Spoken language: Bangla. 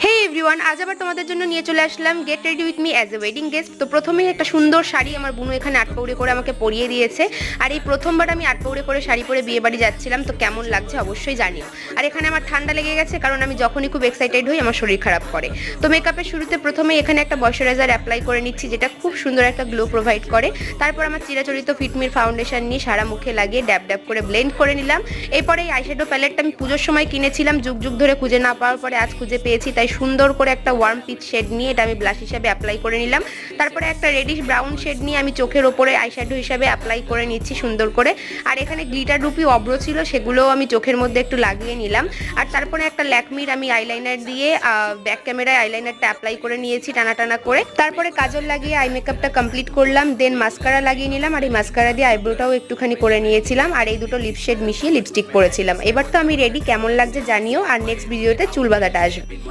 Hey, এভরিওয়ান আজ আবার তোমাদের জন্য নিয়ে চলে আসলাম get ready with me as a wedding guest তো প্রথমেই একটা সুন্দর শাড়ি আমার বুনু এখানে আটপৌড়ে করে আমাকে পরিয়ে দিয়েছে। আর এই প্রথমবার আমি আটপৌড়ে করে শাড়ি পরে বিয়ে বাড়ি যাচ্ছিলাম, তো কেমন লাগছে অবশ্যই জানিও। আর এখানে আমার ঠান্ডা লেগে গেছে, কারণ আমি যখনই খুব এক্সাইটেড হই, আমার শরীর খারাপ করে। তো মেকআপের শুরুতে প্রথমেই এখানে একটা ময়শ্চারাইজার অ্যাপ্লাই করে নিচ্ছি, যেটা খুব সুন্দর একটা গ্লো প্রোভাইড করে। তারপর আমার চিরাচরিত ফিটমির ফাউন্ডেশন নিয়ে সারা মুখে লাগিয়ে ড্যাব ড্যাব করে ব্লেন্ড করে নিলাম। এরপরে এই আইশ্যাডো প্যালেটটা আমি পুজোর সময় কিনেছিলাম, যুগ যুগ ধরে খুঁজে না পাওয়ার পরে আজ খুঁজে পেয়েছি, তাই সুন্দর করে একটা ওয়ার্ম পিচ শেড নিয়ে এটা আমি ব্লাশ হিসাবে অ্যাপ্লাই করে নিলাম। তারপরে একটা রেডিশ ব্রাউন শেড নিয়ে আমি চোখের ওপরে আইশ্যাডো হিসাবে অ্যাপ্লাই করে নিচ্ছি সুন্দর করে। আর এখানে গ্লিটার রুপি অব্র ছিল, সেগুলোও আমি চোখের মধ্যে একটু লাগিয়ে নিলাম। আর তারপরে একটা ল্যাকমির আমি আইলাইনার দিয়ে ব্যাক ক্যামেরায় আইলাইনারটা অ্যাপ্লাই করে নিয়েছি টানা টানা করে। তারপরে কাজল লাগিয়ে আই মেকআপটা কমপ্লিট করলাম দেন মাস্কারা লাগিয়ে নিলাম। আর এই মাস্কারা দিয়ে আইব্রোটাও একটুখানি করে নিয়েছিলাম। আর এই দুটো লিপ শেড মিশিয়ে লিপস্টিক পরেছিলাম। এবার তো আমি রেডি কেমন লাগছে জানিও। আর নেক্সট ভিডিওতে চুল বাঁধাটা আসবে।